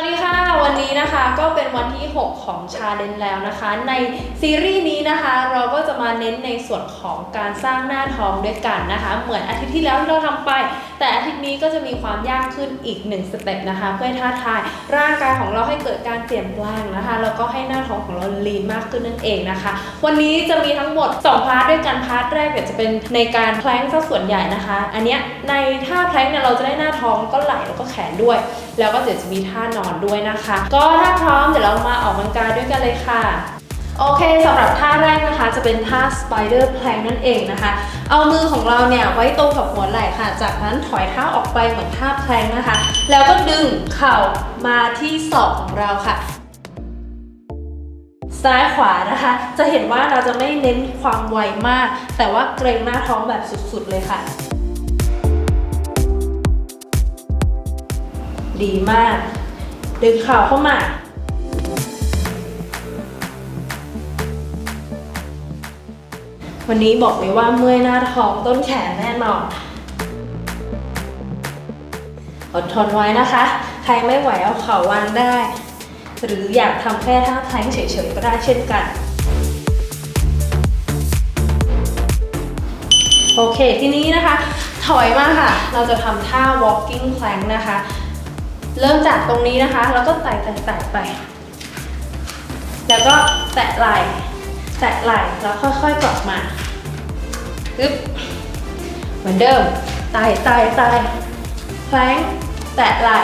วัสดีค่ะ วันนี้นะคะก็เป็นวันที่ 6 ของชาเลนแล้วนะคะ ในซีรีส์นี้นะคะ เราก็จะมาเน้นในส่วนของการสร้างหน้าท้องด้วยกันนะคะ เหมือนอาทิตย์ที่แล้วที่เราทำไป แต่อาทิตย์นี้ก็จะมีความยากขึ้นอีกหนึ่งสเต็ปนะคะ เพื่อท้าทายร่างกายของเราให้เกิดการเปลี่ยนแปลงนะคะแล้วก็ให้หน้าท้องของเราลีนมากขึ้นนั่นเองนะคะ วันนี้จะมีทั้งหมด 2 พาร์ทด้วยกันพาร์ทแรกเนี่ยจะเป็นในการแพลงซะส่วนใหญ่นะคะ อันเนี้ยในท่าแพลงเนี่ยเราจะได้หน้าท้องก็ไหล่แล้วก็แขนด้วย แล้วก็เดี๋ยวจะมีท่านอนด้วยนะคะ ก็ถ้าพร้อมเดี๋ยวเรามาออกกำลังกายด้วยกันเลยค่ะโอเคสำหรับท่าแรกนะคะจะเป็นท่า spider plank นั่นเองนะคะ เอามือของเราเนี่ยไว้ตรงกับหัวไหล่ค่ะ จากนั้นถอยเท้าออกไปเหมือนท่า plank นะคะ แล้วก็ดึงเข่ามาที่ศอกของเราค่ะ ซ้ายขวานะคะ จะเห็นว่าเราจะไม่เน้นความไวมาก แต่ว่าเกรงหน้าท้องแบบสุดๆเลยค่ะ ดีมาก ดึงเข่าเข้ามา วันนี้บอกเลยว่าเมื่อยหน้าท้องต้นแขนแน่นอน อดทนไว้นะคะ ใครไม่ไหวเอาเข่าวางได้ หรืออยากทำแค่ท่าแพลงเฉยๆก็ได้เช่นกันโอเค ทีนี้นะคะ ถอยมาค่ะ เราจะทำท่า walking plank นะคะ เริ่มจากตรงนี้นะคะ แล้วก็ไต่ไต่ไต่ไป แล้วก็แตะไหล่แตะไหล่แล้วค่อยๆกลับมาอึ๊บเหมือนเดิมไต่ไต่ไต่แพลงแตะไหล่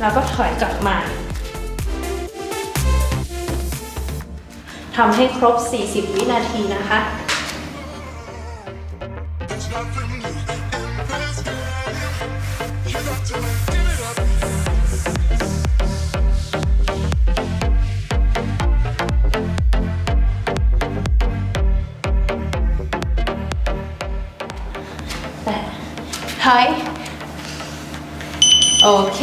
แล้วก็ถอยกลับมาทำให้ครบ 40 วินาทีนะคะ โอเค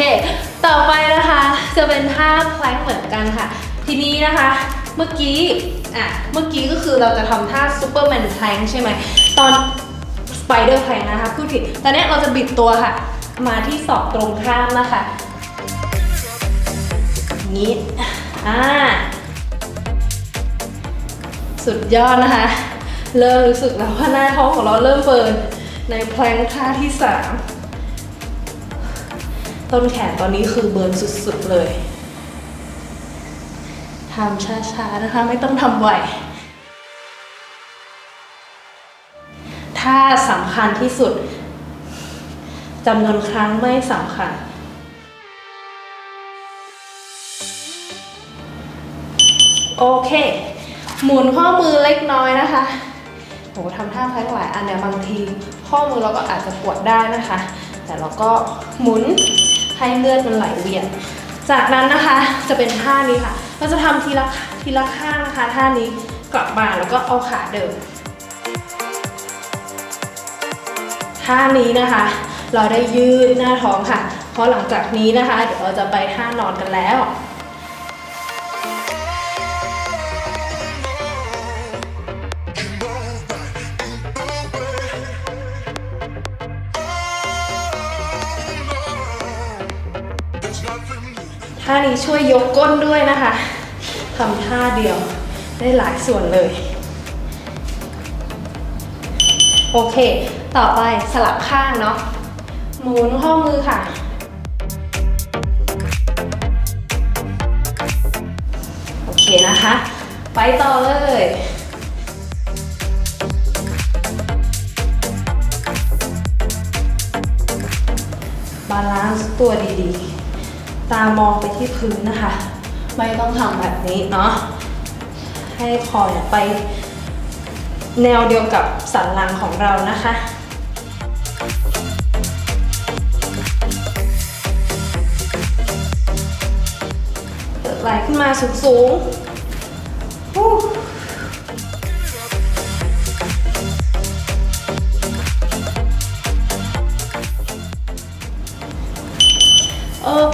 ต่อไปนะคะจะเป็นท่าแพลงเหมือนกันค่ะ ทีนี้นะคะ เมื่อกี้ อะ เมื่อกี้ก็คือเราจะทำท่าซูเปอร์แมนแพลงใช่ไหม ตอนสไปเดอร์แพลงนะคะพูดผิด ตอนนี้เราจะบิดตัวค่ะ มาที่ศอกตรงข้ามนะคะนี้ อ่า สุดยอดนะคะ เริ่มรู้สึกแล้วว่าหน้าท้องของเราเริ่มเบิร์นในแพลงท่าที่3 ต้นแขนตอนนี้คือเบิร์นสุดๆเลยทำช้าๆนะคะ ไม่ต้องทำไวท่าสำคัญที่สุดจำนวนครั้งไม่สำคัญโอเค หมุนข้อมือเล็กน้อยนะคะโหทำท่าพลงหลายอันเนี่ยบางที ข้อมือเราก็อาจจะปวดได้นะคะ แต่เราก็หมุน ให้เลือดมันไหลเวียน จากนั้นนะคะจะเป็นท่านี้ค่ะ เราจะทำทีละทีละข้างนะคะ ท่านี้กลับมาแล้วก็เอาขาเดินท่านี้นะคะ เราได้ยืดหน้าท้องค่ะ เพราะหลังจากนี้นะคะ เดี๋ยวเราจะไปท่านอนกันแล้วานี้ช่วยยกก้นด้วยนะคะทำท่าเดียวได้หลายส่วนเลย โอเค ต่อไปสลับข้างเนาะหมุนข้อมือค่ะ โอเคนะคะ ไปต่อเลยบาลานซ์ตัวดีๆ ตามองไปที่พื้นนะคะ ไม่ต้องทำแบบนี้เนาะให้คอเนี่ยไปแนวเดียวกับสันหลังของเรานะคะ เปิดไหล่ขึ้นมาสูงๆ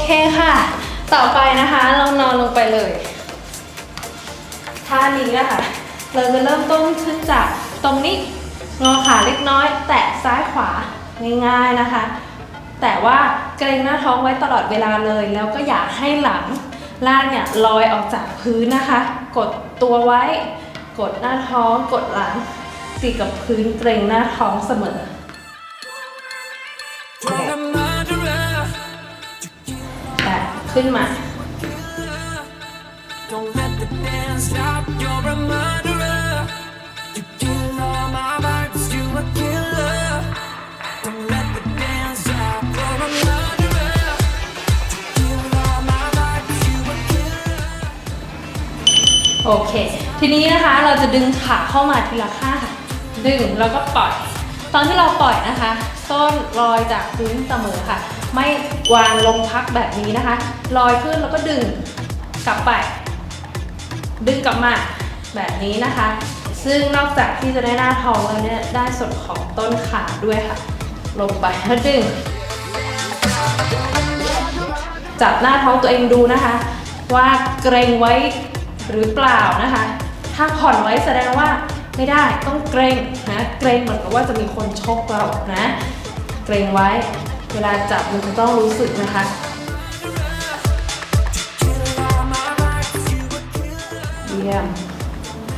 เคค่ะ ต่อไปนะคะเรานอนลงไปเลยท่านี้นะคะเราจะเริ่มต้นขึ้นจากตรงนี้งอขาเล็กน้อย แตะซ้ายขวาง่ายๆนะคะ แต่ว่าเกรงหน้าท้องไว้ตลอดเวลาเลย แล้วก็อย่าให้หลังล่างเนี่ยลอยออกจากพื้นนะคะ กดตัวไว้ กดหน้าท้อง กดหลังติดกับพื้นเกรงหน้าท้องเสมอ vibes. You a killer. โอเค ทีนี้นะคะเราจะดึงขาเข้ามาทีละข้างค่ะดึงแล้วก็ปล่อย ตอนที่เราปล่อยนะคะส้นลอยจากพื้นเสมอค่ะ ไม่วางลงพักแบบนี้นะคะ ลอยขึ้นแล้วก็ดึงกลับไป ดึงกลับมาแบบนี้นะคะ ซึ่งนอกจากที่จะได้หน้าท้องแล้วเนี่ยได้ส่วนของต้นขาด้วยค่ะ ลงไปแล้วดึง จับหน้าท้องตัวเองดูนะคะ ว่าเกรงไว้หรือเปล่านะคะ ถ้าผ่อนไว้แสดงว่าไม่ได้ต้องเกรงนะ เกรงเหมือนกับว่าจะมีคนชกเรานะ เกรงไว้ เวลาจับมันจะต้องรู้สึกนะคะ เยี่ยม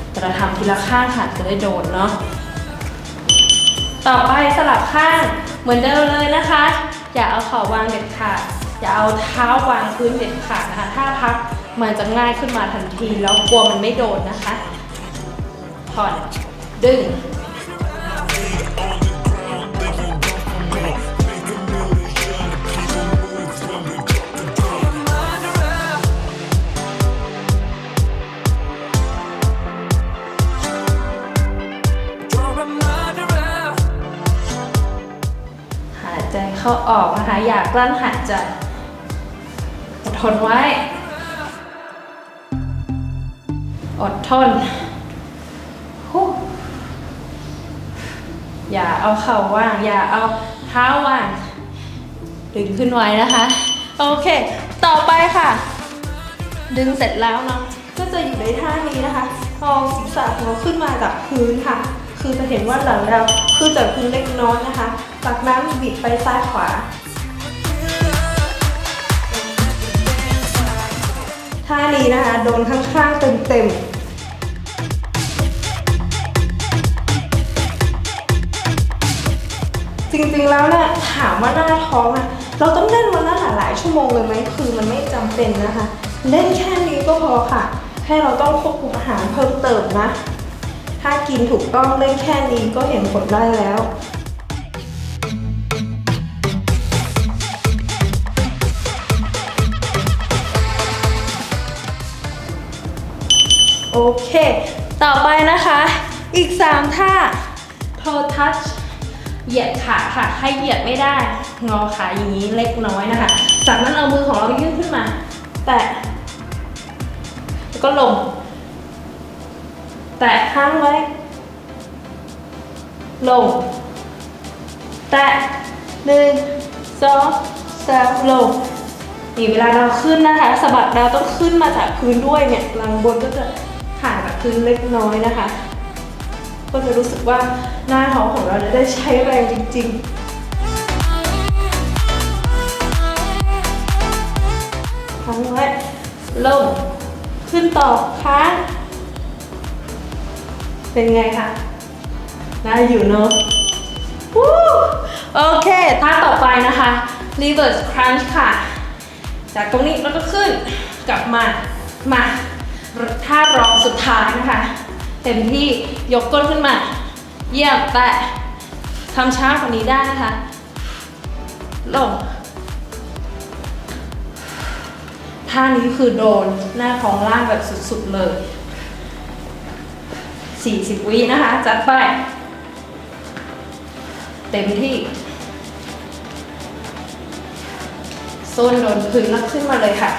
แต่เราทำทีละข้างค่ะจะได้โดนเนาะ ต่อไปสลับข้างเหมือนเดิมเลยนะคะ อย่าเอาเข่าวางเด็ดขาด อย่าเอาเท้าวางพื้นเด็ดขาดนะคะ ถ้าพักมันจะง่ายขึ้นมาทันทีแล้วกลัวมันไม่โดนนะคะผ่อนดึง เข้าออกนะคะ อย่ากกลั้นหายใจอดทนไว้ อดทน อย่าเอาเข่าว่าง อย่าเอาเท้าว่าง ดึงขึ้นไว้นะคะ โอเค ต่อไปค่ะ ดึงเสร็จแล้วเนาะก็จะอยู่ในท่านี้นะคะพองศีรษะของเราขึ้นมาจากพื้นค่ะ คือจะเห็นว่าหลังเราขึ้นจากพื้นเล็กน้อยนะคะ จากนั้นบิดไปซ้ายขวา ท่านี้นะคะ โดนข้างๆเต็มๆจริงๆ แล้วเนี่ยถามว่าหน้าท้องอะเราต้องเล่นวันละหลายชั่วโมงเลยไหมคือมันไม่จำเป็นนะคะ เล่นแค่นี้ก็พอค่ะ แค่เราต้องควบคุมอาหารเพิ่มเติมนะ ถ้ากินถูกต้องเล่นแค่นี้ก็เห็นผลได้แล้ว โอเค ต่อไปนะคะ อีก 3 ท่า toe touch เหยียดขาค่ะ ให้เหยียดไม่ได้ งอขาอย่างนี้เล็กน้อยนะคะ จากนั้นเอามือของเรายื่นขึ้นมา แตะ แล้วก็ลง แตะค้างไว้ ลง แตะหนึ่งสองสามลงนี่เวลาเราขึ้นนะคะสะบัดเราต้องขึ้นมาจากพื้นด้วยเนี่ยหลังบนก็จะ พื้นเล็กน้อยนะคะ ก็จะรู้สึกว่าหน้าท้องของเราจะได้ใช้แรงจริง ๆค้างไว้ลงขึ้นต่อค้างเป็นไงคะได้อยู่เนอะวู้โอเคท่าต่อไปนะคะ reverse crunch ค่ะ จากตรงนี้แล้วก็ขึ้นกลับมา มา ท่ารองสุดท้ายนะคะ เต็มที่ยกก้นขึ้นมา เยี่ยมแต่ทำช้ากว่านี้ได้นะคะ ลง ท่านี้คือโดนหน้าท้องล่างแบบสุดๆเลย 40 วินะคะ จัดไป เต็มที่ส้นโดนพื้นแล้วขึ้นมาเลยค่ะ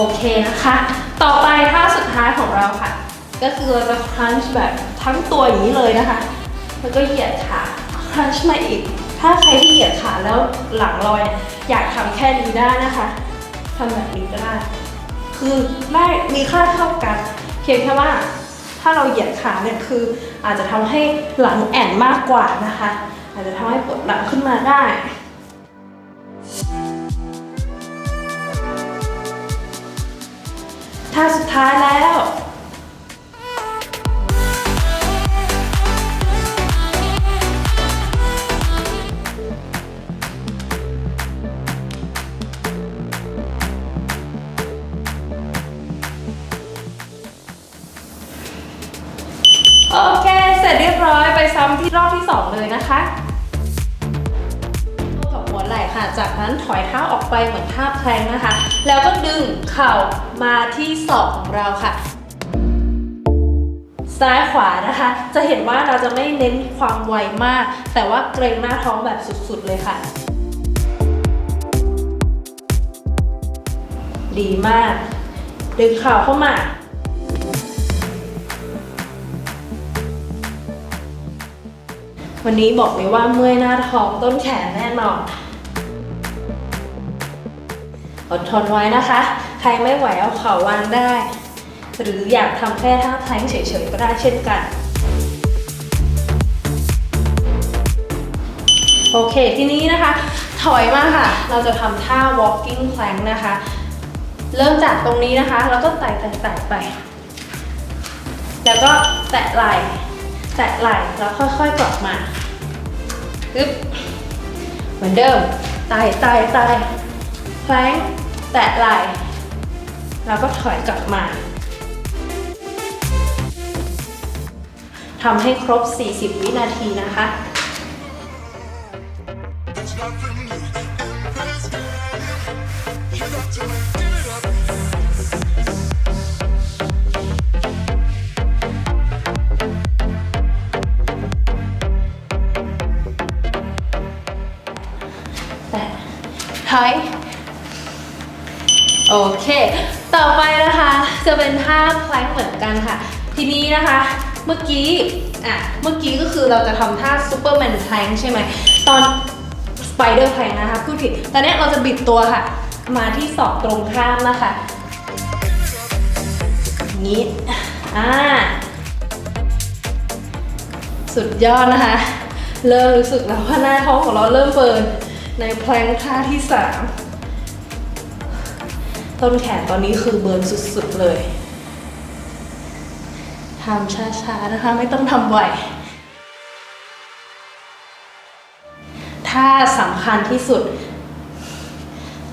โอเคนะคะ ต่อไปท่าสุดท้ายของเราค่ะ ก็คือเราจะครันช์แบบทั้งตัวอย่างนี้เลยนะคะ แล้วก็เหยียดขาครันช์มาอีก ถ้าใครที่เหยียดขาแล้วหลังลอยเนี่ยอยากทำแค่นี้ได้นะคะทำแบบนี้ก็ได้ คือได้มีค่าเท่ากัน เพียงแค่ว่าถ้าเราเหยียดขาเนี่ยคืออาจจะทำให้หลังแอนมากกว่านะคะ อาจจะทำให้ปวดหลังขึ้นมาได้ ท่าสุดท้ายแล้ว โอเค เสร็จเรียบร้อยไปซ้ำที่รอบที่ 2 เลยนะคะ ไหล่ค่ะ จากนั้นถอยเท้าออกไปเหมือนท่าแพลงนะคะ แล้วก็ดึงเข่ามาที่ศอกของเราค่ะ ซ้ายขวานะคะ จะเห็นว่าเราจะไม่เน้นความไวมาก แต่ว่าเกรงหน้าท้องแบบสุดๆเลยค่ะ ดีมาก ดึงเข่าเข้ามาวันนี้บอกเลยว่าเมื่อยหน้าท้องต้นแขนแน่นอน อดทนไว้นะคะ ใครไม่ไหวเอาเข่าวางได้ หรืออยากทำแค่ท่าแท้งเฉยๆก็ได้เช่นกัน โอเค ทีนี้นะคะ ถอยมาค่ะ เราจะทำท่า walking plank นะคะ เริ่มจากตรงนี้นะคะ แล้วก็ไต่ไต่ไต่ไป แล้วก็แตะไหล่ แตะไหล่ แล้วค่อยๆกลับมาอึ๊บเหมือนเดิมไต่ไต่ไต่ แพลงแตะไหล่แล้วก็ถอยกลับมาทำให้ครบ 40 วินาทีนะคะแต่ถอย โอเค ต่อไปนะคะจะเป็นท่าแพลงเหมือนกันค่ะ ทีนี้นะคะ เมื่อกี้อะเมื่อกี้ก็คือเราจะทำท่าซูเปอร์แมนแพลงใช่ไหมตอนสไปเดอร์แพลงนะคะพูดผิดตอนนี้เราจะบิดตัวค่ะ มาที่ศอกตรงข้ามนะคะงนี้อ่าสุดยอดนะคะ เริ่มรู้สึกแล้วว่าหน้าท้องของเราเริ่มเบิร์นในแพลงท่าที่สาม ต้นแขนตอนนี้คือเบิร์นสุดๆเลยทำช้าๆนะคะ ไม่ต้องทำไวท่าสำคัญที่สุด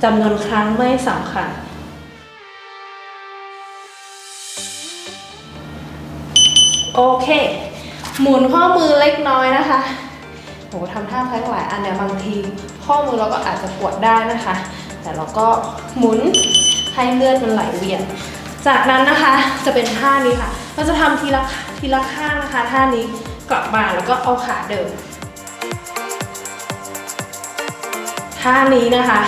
จำนวนครั้งไม่สำคัญ โอเค หมุนข้อมือเล็กน้อยนะคะโหทำท่าแพลงหลายอันเนี่ยบางที ข้อมือเราก็อาจจะปวดได้นะคะ แต่เราก็หมุน ให้เลือดมันไหลเวียน จากนั้นนะคะจะเป็นท่านี้ค่ะ เราจะทำทีละทีละข้างนะคะ ท่านี้กลับมาแล้วก็เอาขาเดินท่านี้นะคะ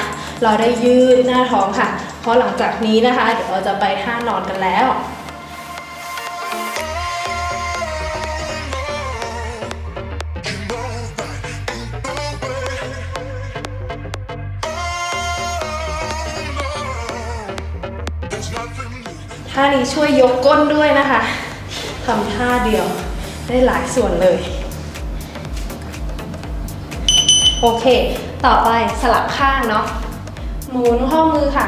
เราได้ยืดหน้าท้องค่ะ เพราะหลังจากนี้นะคะ เดี๋ยวเราจะไปท่านอนกันแล้ว นี้ช่วยยกก้นด้วยนะคะทำท่าเดียวได้หลายส่วนเลย โอเค ต่อไปสลับข้างเนาะหมุนข้อมือค่ะ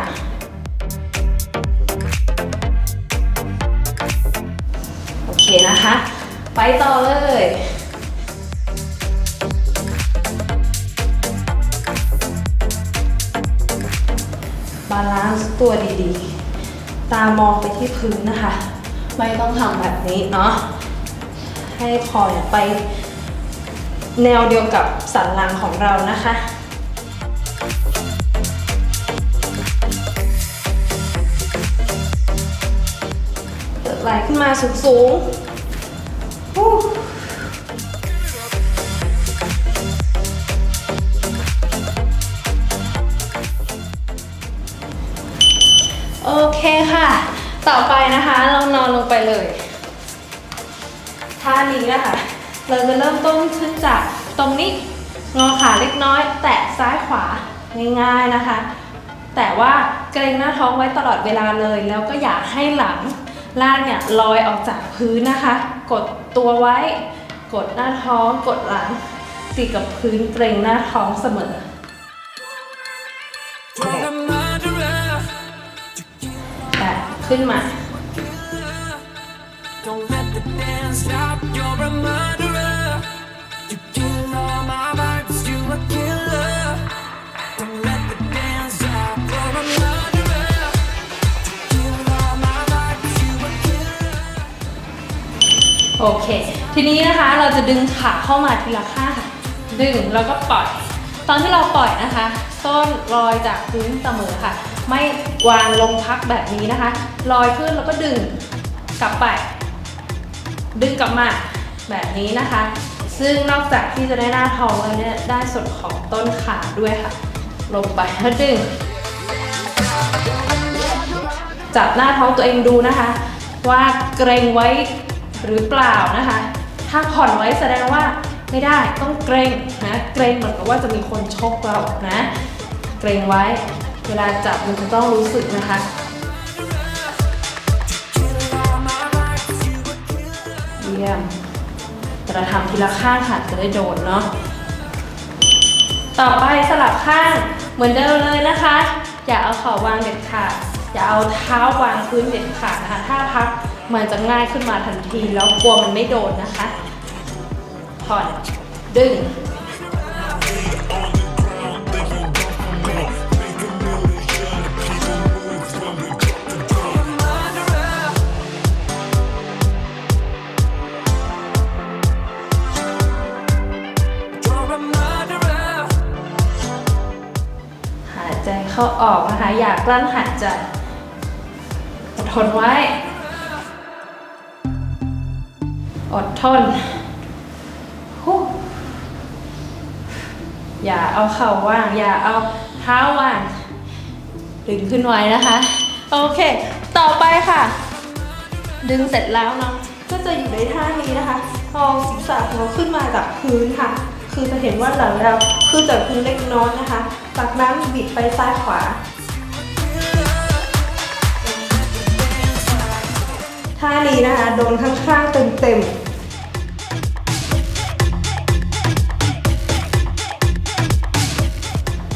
โอเคนะคะ ไปต่อเลยบาลานซ์ตัวดีๆ ตามองไปที่พื้นนะคะ ไม่ต้องทำแบบนี้เนาะให้คอเนี่ยไป แนวเดียวกับสันหลังของเรานะคะไหลขึ้นมาสูงๆ โอเคค่ะ ต่อไปนะคะเรานอนลงไปเลยท่านี้นะคะเราจะเริ่มต้นขึ้นจากตรงนี้งอขาเล็กน้อย แตะซ้ายขวาง่ายๆนะคะ แต่ว่าเกรงหน้าท้องไว้ตลอดเวลาเลย แล้วก็อย่าให้หลังล่างเนี่ยลอยออกจากพื้นนะคะ กดตัวไว้ กดหน้าท้อง กดหลังติดกับพื้นเกรงหน้าท้องเสมอ vibes. You a killer. โอเค ทีนี้นะคะเราจะดึงขาเข้ามาทีละข้างค่ะ ดึงแล้วก็ปล่อย ตอนที่เราปล่อยนะคะส้นลอยจากพื้นเสมอค่ะ ไม่วางลงพักแบบนี้นะคะ ลอยขึ้นแล้วก็ดึงกลับไป ดึงกลับมาแบบนี้นะคะ ซึ่งนอกจากที่จะได้หน้าท้องแล้วเนี่ยได้ส่วนของต้นขาด้วยค่ะ ลงไปแล้วดึง จับหน้าท้องตัวเองดูนะคะ ว่าเกรงไว้หรือเปล่านะคะ ถ้าผ่อนไว้แสดงว่าไม่ได้ต้องเกรงนะ เกรงเหมือนกับว่าจะมีคนชกเรานะ เกรงไว้ เวลาจับมันจะต้องรู้สึกนะคะเยี่ยมเราทำทีละข้างค่ะจะได้โดนเนาะต่อไปสลับข้างเหมือนเดิมเลยนะคะ อย่าเอาเข่าวางเด็ดขาดอย่าเอาเท้าวางพื้นเด็ดขาดนะคะถ้าพักมันจะง่ายขึ้นมาทันทีแล้วกลัวมันไม่โดนนะคะผ่อนดึง เข้าออกนะคะ อย่ากลั้นหายใจอดทนไว้ อดทน อย่าเอาเข่าว่าง อย่าเอาเท้าว่าง ดึงขึ้นไว้นะคะ โอเค ต่อไปค่ะ ดึงเสร็จแล้วเนาะก็จะอยู่ในท่านี้นะคะเอาศีรษะของเราขึ้นมาจากพื้นค่ะ คือจะเห็นว่าหลังเราขึ้นจากพื้นเล็กน้อยนะคะ จากนั้นบิดไปซ้ายขวา ท่านี้นะคะ โดนข้างๆเต็มๆ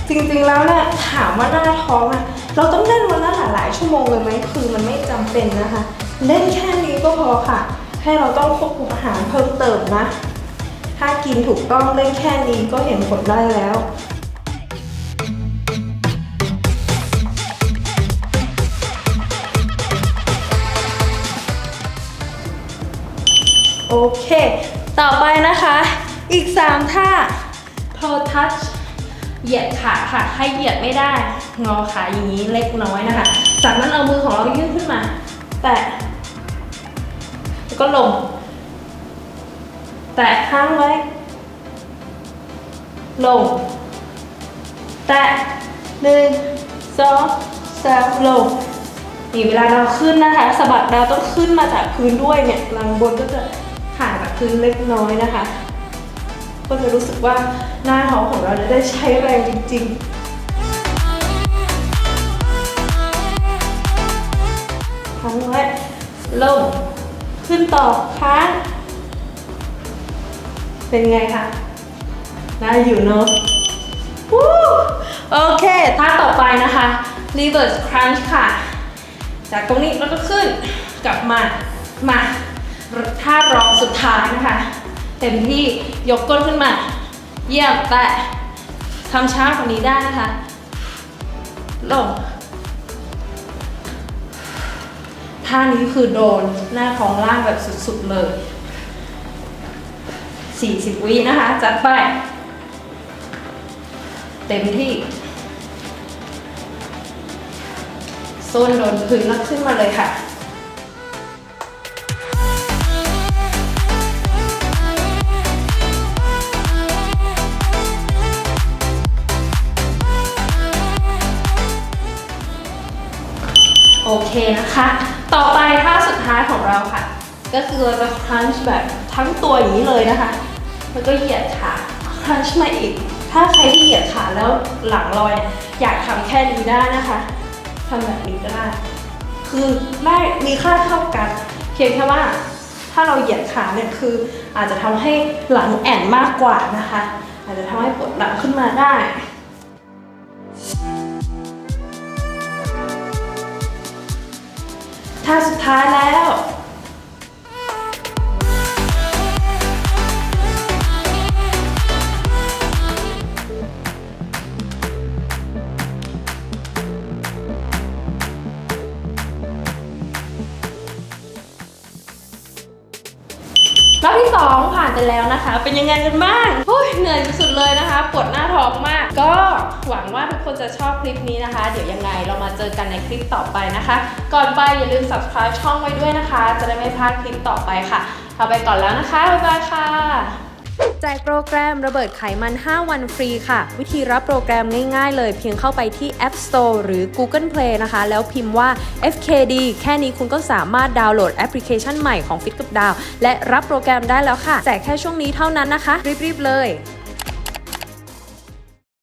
จริงๆ แล้วเนี่ยถามว่าหน้าท้องอะเราต้องเล่นวันละหลายๆชั่วโมงเลยไหมคือมันไม่จำเป็นนะคะ เล่นแค่นี้ก็พอค่ะ ให้เราต้องควบคุมอาหารเพิ่มเติมนะ ถ้ากินถูกต้องเล่นแค่นี้ก็เห็นผลได้แล้ว โอเค ต่อไปนะคะ อีก 3 ท่า toe touch เหยียดขาค่ะ ให้เหยียดไม่ได้ งอขาอย่างนี้เล็กน้อยนะคะ จากนั้นเอามือของเรายื่นขึ้นมา แตะแล้วก็ลง แตะค้างไว้ ลง แตะหนึ่งสองสามลงนี่เวลาเราขึ้นนะคะสะบัดเราต้องขึ้นมาจากพื้นด้วยเนี่ยหลังบนก็จะ พื้นเล็กน้อยนะคะ ก็จะรู้สึกว่าหน้าท้องของเราได้ใช้แรงจริง ๆค้งไว้ลงขึ้นต่อค้างเป็นไงคะน่าอยู่เนอะวู้โอเคท่าต่อไปนะคะ reverse crunch ค่ะ จากตรงนี้แล้วก็ขึ้นกลับมา มา ท่ารองสุดท้ายนะคะ เต็มที่ยกก้นขึ้นมา เยี่ยมแต่ทำช้ากว่านี้ได้นะคะลงท่านี้คือโดนหน้าท้องล่างแบบสุดๆเลย 40 วินะคะ จัดไป เต็มที่ส้นโดนพื้นแล้วขึ้นมาเลยค่ะ เคนะคะ ต่อไปท่าสุดท้ายของเราค่ะ ก็คือเราจะครันช์แบบทั้งตัวอย่างนี้เลยนะคะ แล้วก็เหยียดขาครันช์มาอีก ถ้าใครที่เหยียดขาแล้วหลังลอย อยากทำแค่นี้ได้นะคะทำแบบนี้ก็ได้ คือได้มีค่าเท่ากัน เพียงแค่ว่าถ้าเราเหยียดขาเนี่ยคืออาจจะทำให้หลังแอนมากกว่านะคะ อาจจะทำให้ปวดหลังขึ้นมาได้ ท่าสุดท้ายแล้ว 2 ผ่านไปแล้วนะคะ เป็นยังไงกันบ้างเหนื่อยสุดๆเลยนะคะปวดหน้าท้องมาก ก็หวังว่าทุกคนจะชอบคลิปนี้นะคะ เดี๋ยวยังไงเรามาเจอกันในคลิปต่อไปนะคะ ก่อนไปอย่าลืม subscribe ช่องไว้ด้วยนะคะ จะได้ไม่พลาดคลิปต่อไปค่ะเอาไปก่อนแล้วนะคะบ๊ายบายค่ะ แจกโปรแกรมระเบิดไขมัน 5 วันฟรีค่ะ วิธีรับโปรแกรมง่ายๆเลย เพียงเข้าไปที่ App Store หรือ Google Play นะคะ แล้วพิมพ์ว่า FKD แค่นี้คุณก็สามารถดาวน์โหลดแอปพลิเคชันใหม่ของ Fit กับดาวและรับโปรแกรมได้แล้วค่ะ แจกแค่ช่วงนี้เท่านั้นนะคะ รีบๆเลย